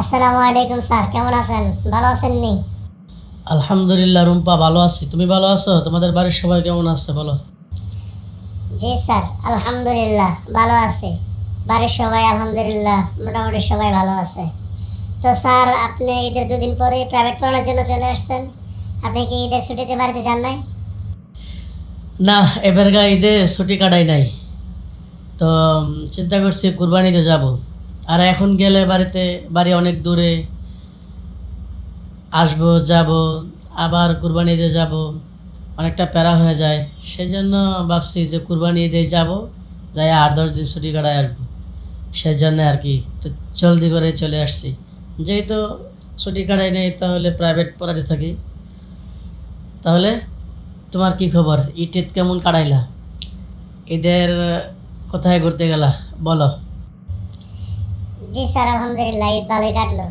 আসসালামু আলাইকুম স্যার। কেমন আছেন? ভালো আছেন নি আলহামদুলিল্লাহ রুম্পা ভালো আছি। তুমি ভালো আছো? তোমাদের বাড়ির সবাই কেমন আছে বলো? জি স্যার আলহামদুলিল্লাহ ভালো আছে। বাড়ির সবাই আলহামদুলিল্লাহ মোটামুটি সবাই ভালো আছে। তো স্যার আপনি ঈদের দুদিন পরে প্রাইভেট পড়ানোর জন্য চলে আসছেন। আপনি কি ঈদের ছুটিতে বাড়িতে যান নাই? না এবারগা ঈদে ছুটি কাটাই নাই। তো চিন্তা করছি কুরবানিতে যাব। আর এখন গেলে বাড়িতে, বাড়ি অনেক দূরে। আসব, যাব, আবার কুরবানিতে যাব। অনেকটা প্যারা হয়ে যায়। সেজন্য ভাবছি যে কুরবানি ঈদে যাব, যাই আট, দশ দিন ছুটি কাটায় আসব। সেই জন্য আর কি তো জলদি করে চলে আসছি। যেহেতু ছুটি কাটাই নেই, তাহলে প্রাইভেট পড়াতে থাকি। তাহলে, তোমার কি খবর? ঈদ কেমন কাটাইলা? ঈদের কোথায় ঘুরতে গেলা? বলো। জি স্যার আলহামদুলিল্লাহ ঈদ ভালোই কাটলো।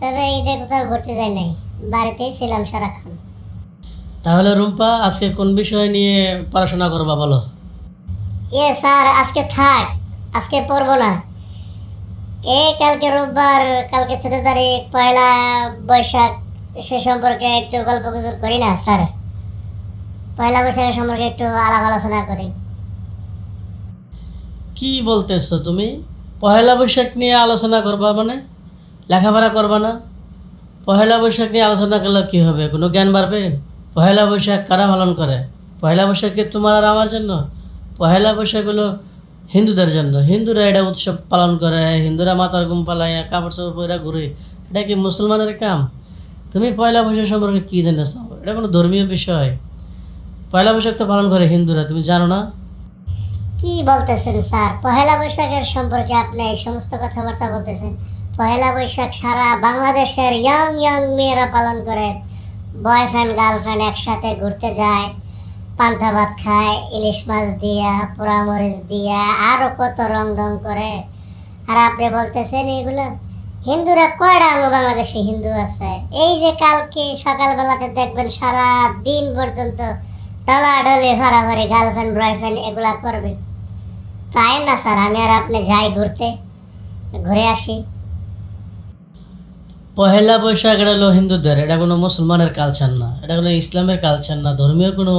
তবে ঈদে কোথাও ঘুরতে যাই নাই। বাড়িতেই ছিলাম সারাক্ষণ। তাহলে রুম্পা আজকে কোন বিষয় নিয়ে পড়াশোনা করবা বলো? ইয়ে স্যার আজকে থাক আজকে পড়ব না। এ কালকে রোববার কালকে চোদ্দ তারিখ পয়লা বৈশাখ সে সম্পর্কে একটু গল্প গুজব করি না স্যার। পয়লা বৈশাখের সম্পর্কে একটু আলাপ আলোচনা করি। কি বলতেছো তুমি? পহেলা বৈশাখ নিয়ে আলোচনা করবা মানে? লেখাপড়া করবা না? পহেলা বৈশাখ নিয়ে আলোচনা করলে কি হবে? কোনো জ্ঞান বাড়বে? পহেলা বৈশাখ কারা পালন করে? পহেলা বৈশাখ কি তোমার আর আমার জন্য? পহেলা বৈশাখ হলো হিন্দুদের জন্য। হিন্দুরা এটা উৎসব পালন করে, হিন্দুরা মাথার ঘুম পালায়, কাপড় চাপড় পরে ঘুরে। এটা কি মুসলমানের কাম? তুমি পয়লা বৈশাখ সম্পর্কে কী জেনেছো এটা কোনো ধর্মীয় বিষয়। পয়লা বৈশাখ তো পালন করে হিন্দুরা, তুমি জানো না? কি বলতেছেন স্যার? পহেলা বৈশাখের সম্পর্কে আপনি এই সমস্ত কথাবার্তা বলতেছেন। পহেলা বৈশাখ সারা বাংলাদেশের ইয়াং ইয়াং মেয়েরা পালন করে। বয়ফ্রেন্ড গার্লফ্রেন্ড একসাথে ঘুরতে যায়, পান্তা ভাত খায়, ইলিশ মাছ দিয়া পোড়ামরিচ দিয়া, আরও কত রং রং করে। আর আপনি বলতেছেন এগুলো, হিন্দুরা কয়টা আঙ্গ বাংলাদেশে হিন্দু আছে? এই যে কালকে সকালবেলাতে দেখবেন সারা দিন পর্যন্ত ডলাডলি ভাড়াভাড়ি গার্লফ্রেন্ড বয়ফ্রেন্ড এগুলা করবে। তাই না, স্যার? আমি আর আপনি যাই ঘুরতে। ঘুরে আসি। পহেলা বৈশাখ, এটা হলো হিন্দুদের। এটা কোনো মুসলমানের কালচার না। এটা কোনো ইসলামের কালচার না, ধর্মীয় কোনো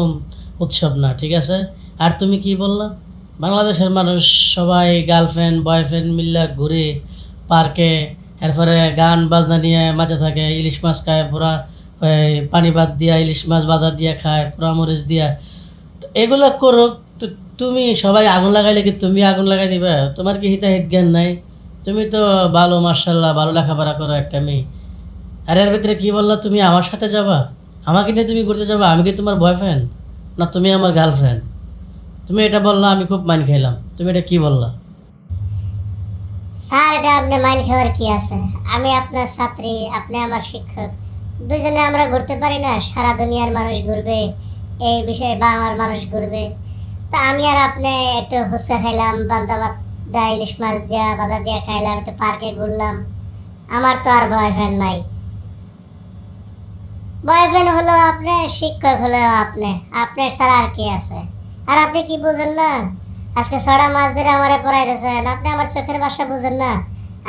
উৎসব না, ঠিক আছে? আর তুমি কি বললা? বাংলাদেশের মানুষ সবাই গার্লফ্রেন্ড বয়ফ্রেন্ড মিল্লা ঘুরে পার্কে এরপরে গান বাজনা নিয়ে মাঝে থাকে, ইলিশ মাছ খায় পুরা পানি ভাত দিয়া, ইলিশ মাছ বাজার দিয়া খায় পোড়া মরিচ দিয়া। এগুলো করো তো তুমি সবাই আগুন লাগাইলে কি তুমি আগুন লাগাই দিবে? তোমার কি হিতাহিত জ্ঞান নাই? তুমি তো ভালো মার্শাল্লাহ ভালো লেখাপড়া করো একটা মেয়ে। আর এর ভিতরে কি বললা তুমি? আমার সাথে যাবা? আমাকে নিয়ে তুমি ঘুরতে যাবা? আমি কি তোমার বয়ফ্রেন্ড না, তুমি আমার গার্লফ্রেন্ড তুমি এটা বললা, আমি খুব মাইন খেলাম তুমি এটা কি বললা? স্যার, এটা আপনি মাইন খাওয়ার কি আছে? আমি আপনার ছাত্রী, আপনি আমার শিক্ষক। দুজনে আমরা ঘুরতে পারি না? সারা দুনিয়ার মানুষ ঘুরবে, এই বিষয়ে বাংলার মানুষ ঘুরবে। তা আমি আর আপনি একটু ফুচকা খাইলাম ভাত দেয়া ইলিশ মাছ দেওয়া বাজার দিয়ে খাইলাম, একটু পার্কে ঘুরলাম। আমার তো আর বয়ফ্রেন্ড নাই। বয়ফ্রেন্ড হলো আপনার শিক্ষক হলো আপনি। আপনার ছাড়া আর কি আছে? আর আপনি কি বুঝেন না? আজকে ছড়া মাছ ধরে আমারে পড়াই দিয়েছেন। আপনি আমার চোখের বাসা বুঝেন না?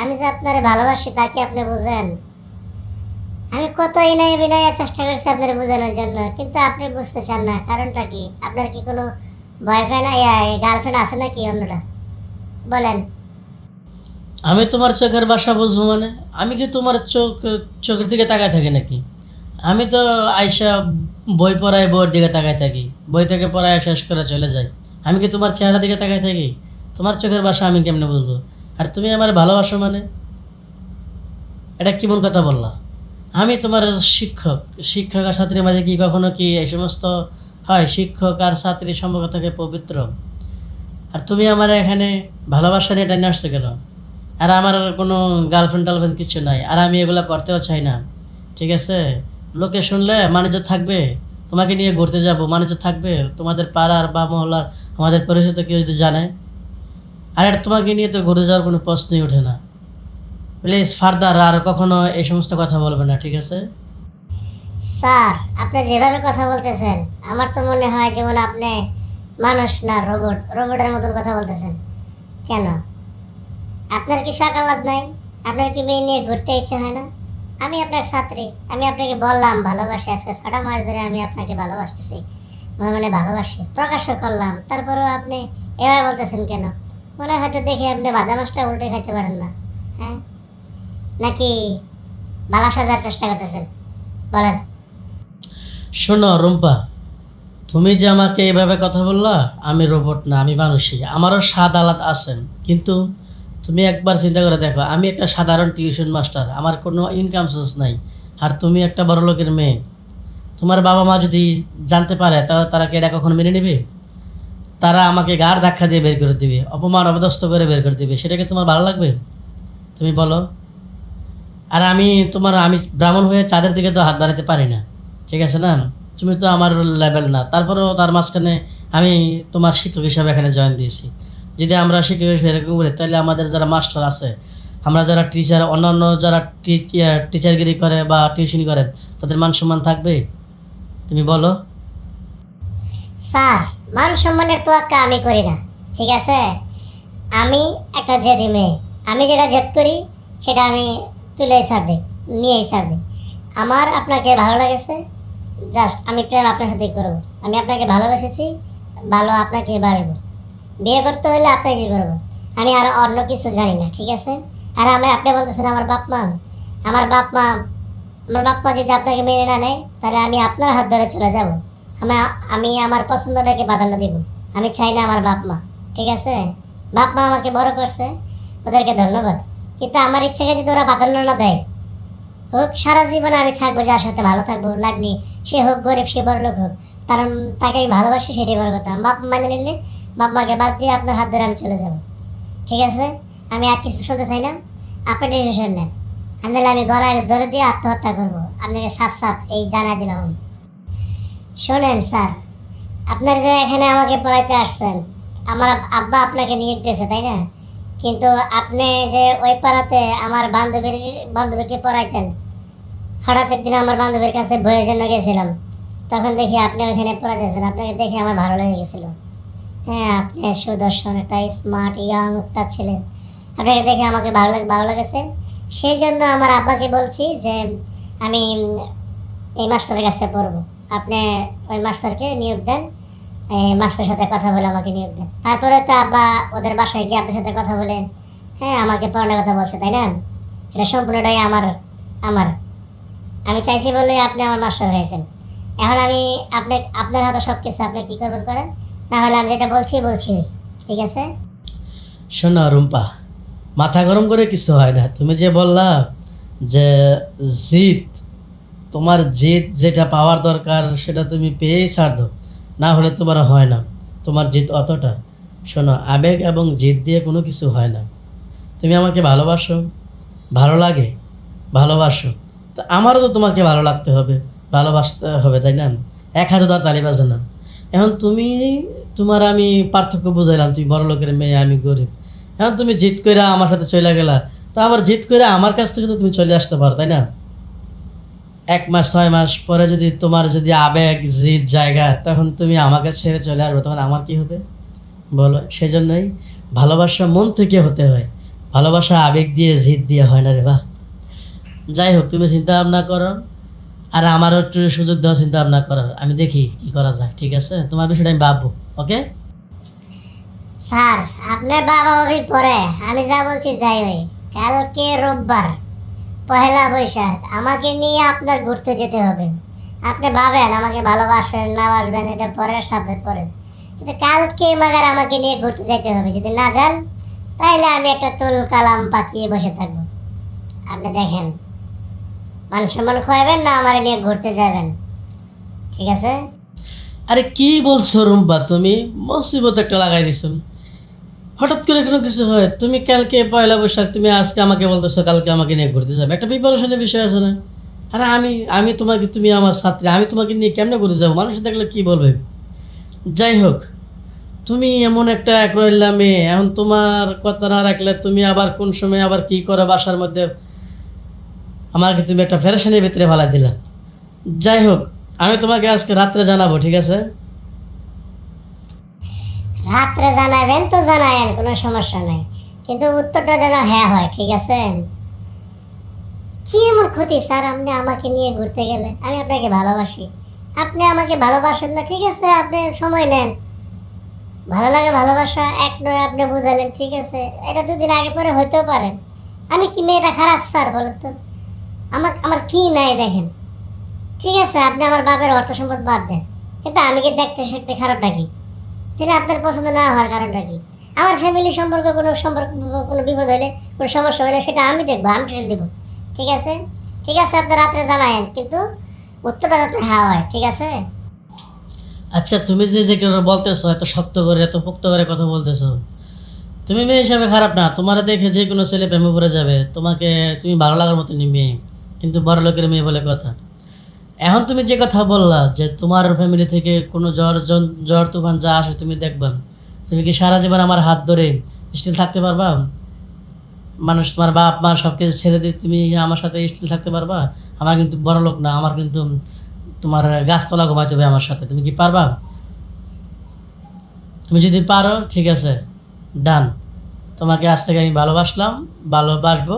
আমি যে আপনারে ভালোবাসি তা কি আপনি বুঝেন? আমি কত ইনাই বিনায় চেষ্টা করছি আপনার বোঝানোর জন্য, কিন্তু আপনি বুঝতে চান না। কারণটা কি? আপনার কি কোনো আমি তোমার চোখের বাসা বুঝব মানে? আমি কি তোমার চোখ, চোখের দিকে তাকায় থাকি নাকি? আমি তো আইসা বই পড়ায় বইয়ের দিকে তাকায় থাকি। বই থেকে পড়ায় শেষ করে চলে যাই। আমি কি তোমার চেহারা দিকে তাকায় থাকি? তোমার চোখের বাসা আমি কেমনে বুঝব? আর তুমি আমার ভালোবাসো মানে? এটা কি কেমন কথা বললা? আমি তোমার শিক্ষক। শিক্ষক আর ছাত্রীর মাঝে কি কখনো কি এই সমস্ত হয়, শিক্ষক আর ছাত্রীর সম্পর্ক থেকে পবিত্র। আর তুমি আমার এখানে ভালোবাসা নিয়ে টাইনে আসছো কেন? আর আমার কোনো গার্লফ্রেন্ড টার্লফ্রেন্ড কিছু নাই। আর আমি এগুলো করতেও চাই না। ঠিক আছে? লোকে শুনলে মানুষ থাকবে, তোমাকে নিয়ে ঘুরতে যাব, মানুষ থাকবে, তোমাদের পাড়ার বা মহল্লার, আমাদের পরিচিত কেউ যদি জানে, আর এটা তোমাকে নিয়ে তো ঘুরে যাওয়ার কোনো প্রশ্নই ওঠে না। প্লিজ ফার্দার আর কখনো এই সমস্ত কথা বলবে না, ঠিক আছে? স্যার, আপনি যেভাবে কথা বলতেছেন, আমার তো মনে হয় যেমন আপনি মানুষ না, রোবট। রোবটের মতন কথা বলতেছেন। কেন? আপনার কি সাকালাত নাই? আপনার কি মেয়ে নিয়ে ঘুরতে ইচ্ছে হয় না? আমি আপনার ছাত্রী, আমি আপনাকে বললাম ভালোবাসি, আজকে ছটা মাস ধরে আমি আপনাকে ভালোবাসতেছি। মনে মনে ভালোবাসি, প্রকাশও করলাম, তারপরেও আপনি এভাবে বলতেছেন কেন? মনে হয় হয়তো দেখে আপনি বাদা মাছটা উল্টে খাইতে পারেন না। হ্যাঁ? নাকি বালা সাজার চেষ্টা করতেছেন? বলেন। শোনো রুম্পা, তুমি যে আমাকে এভাবে কথা বললা, আমি রোবট না, আমি মানুষই। আমারও স্বাদ আলাদা আছেন, কিন্তু তুমি একবার চিন্তা করে দেখো, আমি একটা সাধারণ টিউশন মাস্টার, আমার কোনো ইনকাম সোর্স নাই, আর তুমি একটা বড় লোকের মেয়ে। তোমার বাবা মা যদি জানতে পারে, তাহলে তারা কি এটা কখনো মেনে নেবে? তারা আমাকে গাড় ধাক্কা দিয়ে বের করে দিবে, অপমান অবদস্ত করে বের করে দিবে সেটাকে তোমার ভালো লাগবে? তুমি বলো। আর আমি তোমার, আমি ব্রাহ্মণ হয়ে চাঁদের দিকে তো হাত বাড়াতে পারি না। ঠিক আছে না? তুমি তো আমার লেভেল না। তারপরেও তার মাঝখানে আমি তোমার শিক্ষক হিসাবে এখানে জয়েন দিয়েছি। যদি আমরা শিক্ষক হিসেবে এরকম করি, তাহলে আমাদের যারা মাস্টার আছে, আমরা যারা টিচার অন্যান্য যারা টিচারগিরি করে বা টিউশন করে, তাদের মান সম্মান থাকবে? তুমি বলো। স্যার, মান সম্মানের তোয়াক্কা আমি করি না, ঠিক আছে? আমি একটা জেদি মেয়ে। আমি যেটা জেদ করি, সেটা আমি তুলেই ছাড় দিই, নিয়েই ছাড় দিই। আমার আপনাকে ভালো লেগেছে? জাস্ট আমি প্রেম আপনার সাথেই করব। আমি আপনাকে ভালোবেসেছি, ভালো আপনাকে বাড়বো। বিয়ে করতে হলে আপনাকে করব। আমি আর অন্য কিছু জানি না, ঠিক আছে? আর আমি, আপনি বলতেছেন আমার বাপ মা। আমার বাপ মা, আমার বাপ মা যদি আপনাকে মেনে না নেয়, তাহলে আমি আপনার হাত ধরে চলে যাব। আমি আমি আমার পছন্দটাকে প্রাধান্য দিব। আমি চাই না আমার বাপ মা, ঠিক আছে? বাপ মা আমাকে বড় করছে, ওদেরকে ধন্যবাদ। কিন্তু আমার ইচ্ছাকে যদি ওরা প্রাধান্য না দেয়, হোক, সারা জীবনে আমি থাকব যার সাথে ভালো থাকব লাগনি সে হোক, গরিব, সে বড় লোক হোক কারণ তাকে ভালোবাসি, সেটাই বড় কথা। বাপ মানে নিলে বাপ মাকে বাদ দিয়ে আপনার হাত ধরে আমি চলে যাব। ঠিক আছে? আমি আর কিছু শুনতে চাই না। আপনি ডিসিশন নেন। আনলে আমি গলায় ধরে দিয়ে আত্মহত্যা করব। আপনাকে সাফ সাফ এই জানাই দিলাম আমি। শোনেন স্যার, আপনার যে এখানে আমাকে পড়াইতে আসছেন, আমার আব্বা আপনাকে নিয়োগ দিয়েছে, তাই না? কিন্তু আপনি যে ওই পাড়াতে আমার বান্ধবীর, বান্ধবীকে পড়াইতেন হঠাৎ একদিন আমার বান্ধবীর কাছে বইয়ের জন্য গেছিলাম। তখন দেখি আপনি ওইখানে পড়াইতেছেন আপনাকে দেখে আমার ভালো লেগে গেছিল হ্যাঁ আপনি সুদর্শন, একটা স্মার্ট ইয়াং একটা ছেলে। আপনাকে দেখে আমাকে ভালো লাগে, ভালো লেগেছে। সেই জন্য আমার আব্বাকে বলছি যে, আমি এই মাস্টারের কাছে পড়ব। আপনি ওই মাস্টারকে নিয়োগ দেন। এই মাস্টারের সাথে কথা বলে আমাকে নিয়োগ দেন। তারপরে তো আব্বা ওদের বাসায় গিয়ে আপনার সাথে কথা বলেন হ্যাঁ আমাকে পড়ানোর কথা বলছে, তাই না? এটা সম্পূর্ণটাই আমার আমার। আমি চাইছি বলে আপনি আমার মাস্টার হয়েছেন। এখন আমি আপনি, আপনার হাতে সব কিছু আপনি কী করবেন করেন? না হলে আমি যেটা বলছি বলছি। ঠিক আছে? শোনো রুম্পা, মাথা গরম করে কিছু হয় না। তুমি যে বললা যে জিত তোমার জিত যেটা পাওয়ার দরকার সেটা তুমি পেয়েই ছাড় না হলে তোমার হয় না। তোমার জিত অতটা। শোনো, আবেগ এবং জিত দিয়ে কোনো কিছু হয় না। তুমি আমাকে ভালোবাসো, ভালো লাগে, ভালোবাসো। তো আমারও তো তোমাকে ভালো লাগতে হবে, ভালোবাসতে হবে, তাই না? এক হাতে তো তালি বাজে না। এখন তুমি, তোমার আমি পার্থক্য বুঝাইলাম, তুমি বড় লোকের মেয়ে, আমি গরিব। এখন তুমি জিত করে আমার সাথে চলে গেলা, তো আবার জিত করে আমার কাছ থেকে তো তুমি চলে আসতে পারো, তাই না? এক মাস, ছয় মাস পরে যদি তোমার যদি আবেগ জিত জায়গা, তখন তুমি আমাকে ছেড়ে চলে আসবে, তখন আমার কি হবে? বলো, সেজন্যই ভালোবাসা মন থেকে হতে হয়। ভালোবাসা আবেগ দিয়ে জিত দিয়ে হয় না রে বা যাই হোক তুমি চিন্তা ভাবনা করো। আর আমারও একটু সুযোগ দেওয়া চিন্তা ভাবনা করার। আমি দেখি কি করা যায়, ঠিক আছে? তোমার বিষয়টা আমি ভাববো, ওকে? স্যার আপনার বাবা ওই পরে। আমি যা বলছি যাই ওই কালকে রোববার, পহেলা বৈশাখ। আমাকে নিয়ে আপনার ঘুরতে যেতে হবে। আপনি ভাবেন, আমাকে ভালোবাসেন, না বাসবেন এটা পরে সাবজেক্ট পড়েন কিন্তু কালকে মাগার আমাকে নিয়ে ঘুরতে যেতে হবে। যদি না যান তাহলে আমি একটা তুল কালাম পাকিয়ে বসে থাকব। আপনি দেখেন। মান সম্মান খোয়াবেন না, আমার নিয়ে ঘুরতে যাবেন। ঠিক আছে? আরে কি বলছো রুম্পা তুমি? মুসিবত একটা লাগাই দিছো। হঠাৎ করে কোনো কিছু হয়? তুমি কালকে পয়লা বৈশাখ, তুমি আজকে আমাকে বলতেছো কালকে আমাকে নিয়ে ঘুরতে যাবে। একটা প্রিপারেশনের বিষয় আছে না? আরে আমি আমি তোমাকে, তুমি আমার ছাত্রী, আমি তোমাকে নিয়ে কেমনে ঘুরতে যাব? মানুষ দেখলে কি বলবে? যাই হোক, তুমি এমন একটা এক রইলা মেয়ে। এখন তোমার কথা না রাখলে তুমি আবার কোন সময় আবার কি করো বাসার মধ্যে? আমাকে তুমি একটা ফেরেশানির ভিতরে ফালাই দিলা। যাই হোক, আমি তোমাকে আজকে রাত্রে জানাব, ঠিক আছে? রাত্রে জানাবেন তো জানায়েন, কোনো সমস্যা নাই। কিন্তু উত্তরটা যেন হ্যাঁ হয়, ঠিক আছে? কি এমন ক্ষতি স্যার, আপনি আমাকে নিয়ে ঘুরতে গেলে? আমি আপনাকে ভালোবাসি। আপনি আমাকে ভালোবাসেন না, ঠিক আছে? আপনি সময় নেন। ভালো লাগে ভালোবাসা, এক নয় আপনি বুঝালেন, ঠিক আছে? এটা দুদিন আগে পরে হইতেও পারে। আমি কি মেয়েটা খারাপ, স্যার, বলেন তো? আমার আমার কি নাই দেখেন। ঠিক আছে, আপনি আমার বাপের অর্থ সম্পদ বাদ দেন। কিন্তু আমি কি দেখতে শিখতে খারাপ নাকি? তাহলে আপনার পছন্দ না হওয়ার কারণটা কি? আমার ফ্যামিলি সম্পর্কে কোনো সম্পর্ক, কোনো বিপদ হলে, কোনো সমস্যা হলে সেটা আমি দেখব, আমি ট্রেন দেবো। ঠিক আছে? ঠিক আছে, আপনি রাত্রে জানায়েন কিন্তু উত্তরটা যাতে হ্যাঁ হয়, ঠিক আছে? আচ্ছা তুমি যে যে কেউ বলতেছো, এত শক্ত করে, এত পোক্ত করে কথা বলতেছো, তুমি মেয়ে হিসাবে খারাপ না। তোমার দেখে যে কোনো ছেলে প্রেমে পড়ে যাবে। তোমাকে তুমি ভালো লাগার মতো মেয়ে। কিন্তু বড় লোকের মেয়ে বলে কথা। এখন তুমি যে কথা বললা যে তোমার ফ্যামিলি থেকে কোনো জ্বর জ্বর তুফান যা আসে তুমি দেখবা। তুমি কি সারা জীবন আমার হাত ধরে স্টিল থাকতে পারবা? মানুষ তোমার বাপ, মা সব কিছু ছেড়ে দিয়ে তুমি আমার সাথে স্টিল থাকতে পারবা? আমার কিন্তু বড় লোক না, আমার কিন্তু তোমার গাছতলা ঘুমাইতে হবে আমার সাথে। তুমি কি পারবা? তুমি যদি পারো, ঠিক আছে ডান তোমাকে আজ থেকে আমি ভালোবাসলাম, ভালোবাসবো,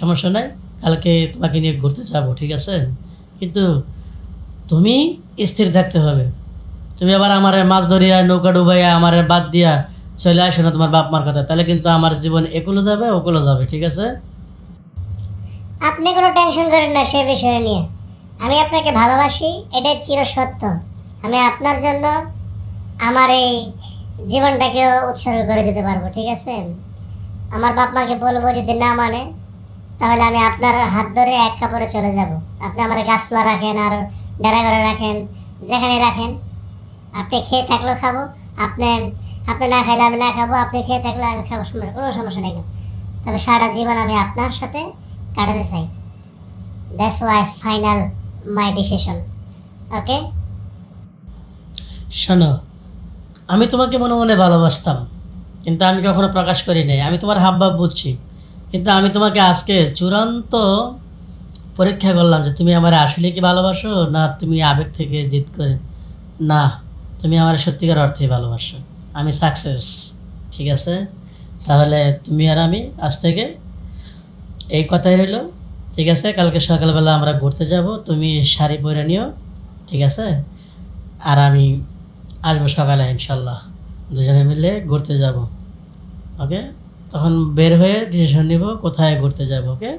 সমস্যা নাই। কালকে তোমাকে নিয়ে ঘুরতে যাব, ঠিক আছে? কিন্তু তুমি স্থির থাকতে হবে। তুমি আবার আমার মাছ ধরিয়া, নৌকা ডুবাইয়া, আমার বাদ দিয়া চলে আসো না তোমার বাপ মার কথা। তাহলে কিন্তু আমার জীবন একুলো যাবে, ওকুলো যাবে, ঠিক আছে? আপনি কোনো টেনশন করেন না সে বিষয়ে নিয়ে। আমি আপনাকে ভালোবাসি, এটাই চিরসত্য আমি আপনার জন্য আমার এই জীবনটাকেও উৎসর্গ করে দিতে পারব, ঠিক আছে? আমার বাপ মাকে বলব যদি না মানে তাহলে আমি আপনার হাত ধরে এক কাপড়ে চলে যাব। আপনি আমার গাছপালা রাখেন আর ডেরা করে রাখেন যেখানে রাখেন। আপনি খেয়ে থাকলেও খাব, আপনি আপনি না খাইলে আমি না খাব, আপনি খেয়ে থাকলে আমি খাব কোনো সমস্যা নেই। তবে সারা জীবন আমি আপনার সাথে কাটাতে চাই। That's why final my decision okay শোনো, আমি তোমাকে মনে মনে ভালোবাসতাম, কিন্তু আমি কখনো প্রকাশ করি নাই। আমি তোমার হাবভাব বুঝছি। কিন্তু আমি তোমাকে আজকে চূড়ান্ত পরীক্ষা করলাম যে তুমি আমার আসলে কি ভালোবাসো না তুমি আবেগ থেকে জিত করে না, তুমি আমার সত্যিকার অর্থেই ভালোবাসো। আমি সাকসেস ঠিক আছে? তাহলে তুমি আর আমি আজ থেকে এই কথাই রইল, ঠিক আছে? কালকে সকালবেলা আমরা ঘুরতে যাব, তুমি শাড়ি পরে নিও, ঠিক আছে? আর আমি আসব সকালে ইনশাল্লাহ। দুজনে মিলে ঘুরতে যাব, ওকে? তখন বের হয়ে ডিসিশন নিব কোথায় ঘুরতে যাব ওকে